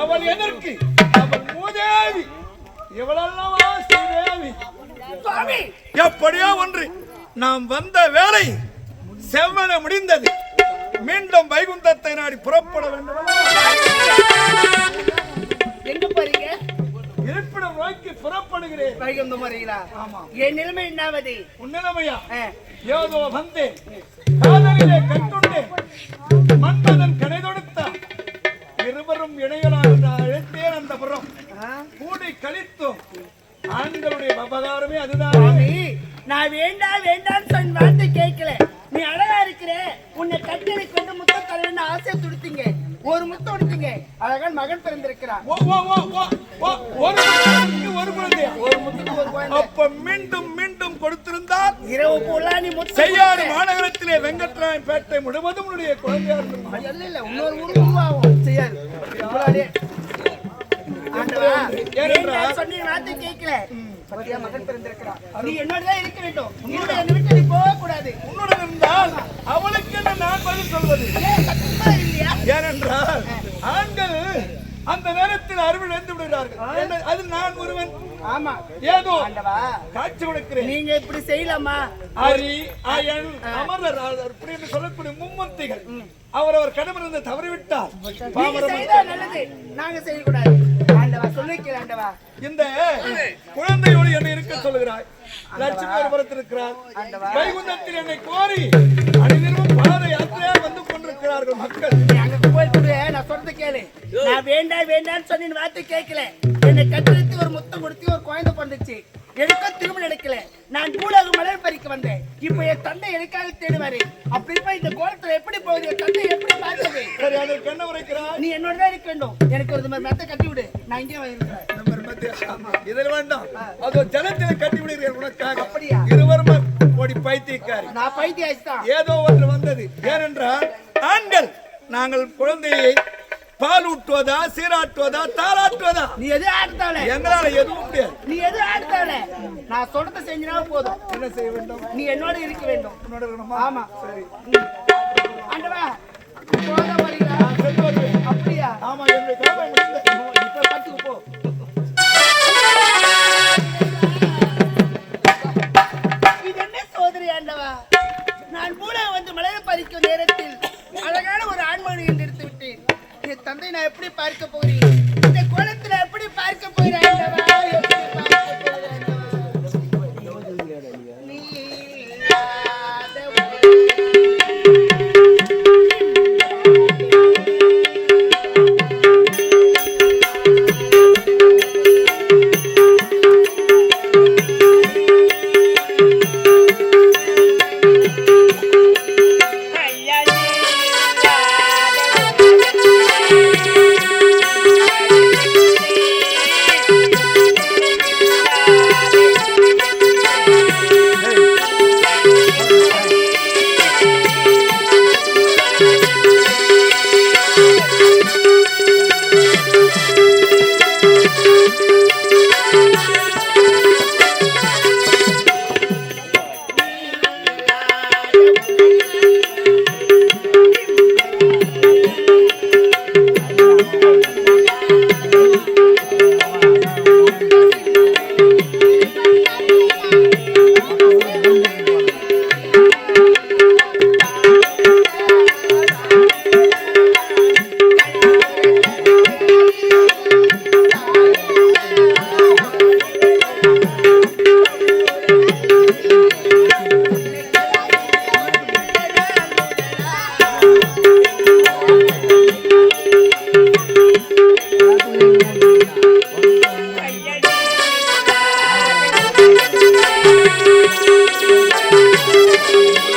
அவள் எதற்கு? அவள் மூதேவி இவளல்லவா ஸ்ரீதேவி? எப்படியோ ஒன்று. நாம் வந்த வேலை செவ்வன முடிந்தது. மீண்டும் வைகுந்தத்தை நாடி புறப்பட வேண்டும். எங்க போறீங்க? இருப்பிடம் நோக்கி புறப்படுகிறேன். வைகுந்த முறையிலா ஆமா. என் நிலைமை என்னாவது? உன்னிலமையா ஆ, ஏதோ வந்தேன். காதலிலே கட்டுண்டேன். மன்மதன் கடை தொடுத்தான் இருவரும் இணையலாக அழைத்தேன் அந்த புறம். கூடி கழித்தோம். ஆண்களுடைய விவகாரமே அதுதான். நான் வேண்டாம் வேண்டாம்னு சொன்ன வார்த்தை கேட்கல. அழகான் மகன் பிறந்திருக்கிறான் ஓ, ஓ, ஓ, ஓ, ஓ, ஒரு குழந்தை ஒரு முத்துக்கு ஒரு குழந்தை. அப்ப மீண்டும் மீண்டும் கொடுத்திருந்தால் இரவு பூலா நீ செய்யாறு கொடுத்த. மாநகரத்திலே வெங்கட்ராயன் பேட்டை முழுவதும் உன்னுடைய குழந்தையா இருந்திருக்கும். அது இல்ல இல்ல இன்னொரு ஊர் உருவாகும் செய்யாது இவ்வளவு ஆண்டவா ஏனென்றால் வேண்டாம் சொன்ன வார்த்தை கேட்கல. பத்தியா மகன் பிறந்திருக்கிறான் நீ என்னோடதான் இருக்க வேண்டும். உன்னோட என்னை விட்டு நீ போக கூடாது. உன்னுடன் இருந்தால் அவளுக்கு என்ன நான் பதில் சொல்வது? ஏனென்றால் ஆண்கள் நேரத்தில் அருள் இழந்து விடுகிறார்கள். அதில் நான் ஒருவன். ஆமா. ஏதோ காட்சி கொடுக்கிறேன். நீங்க இப்படி செய்யலாமா? அரி அயன் அமரர் இப்படி என்று சொல்லக்கூடிய மும்மூர்த்திகள். அவர் அவர் கடமிருந்து தவறிவிட்டார். நீங்க செய்யக்கூடாது. ஆண்டவா சொல்லிக்கிறேன் ஆண்டவா. இந்த குழந்தையோடு என்னை இருக்க சொல்லுகிறாய். லட்சுமி புறத்திருக்கிறார் வைகுந்தத்தில் என்னை கோரி சொன்ன வார்த்தை கேட்கல. என்னை கட்டளித்து ஒரு முத்தம் கொடுத்து ஒரு குழந்தை பிறந்துச்சு. எனக்கும் திருமணம் நடக்கல. நான் பூலோக மலர் பறிக்க வந்தேன். இப்ப என் தந்தை எனக்காக தேடுவாரு. அப்படி இந்த கோலத்துல எப்படி போகுது? என் தந்தை எப்படி பார்த்தது சரி அதற்கு என்ன உரைக்கிறாய்? நீ என்னோட தான் இருக்க வேண்டும். எனக்கு ஒரு மாதிரி மெத்த கட்டி விடு. நான் இங்கே மத்திய- இதில் வேண்டாம். அதோ ஜலத்தில் கட்டி விடுகிறேன் உனக்காக. அப்படியா? இருவரும் ஓடி பைத்தியக்காரி. நான் பைத்திய ஆயிடுச்சு ஏதோ ஒன்று வந்தது. ஏனென்றால் ஆண்கள் நாங்கள் குழந்தையை பால் ஊட்டுவதா சீராட்டுவதா தாளாட்டுவதா நீ எது ஆடுத்தால எங்களால எதுவும் முடியாது. நீ எது ஆடுத்தால நான் சொல்றத செஞ்சினா போதும். என்ன செய்ய வேண்டும்? நீ என்னோட இருக்க வேண்டும். உன்னோட இருக்கணுமா? ஆமா. சரி. ஆண்டவா. அப்படியா? ஆமா என்னுடைய. இப்ப பத்துக்கு போ. தந்தை நான் எப்படி பார்க்க போகிறேன் இந்த குளத்துல எப்படி பார்க்க போகிறேன் Thank you.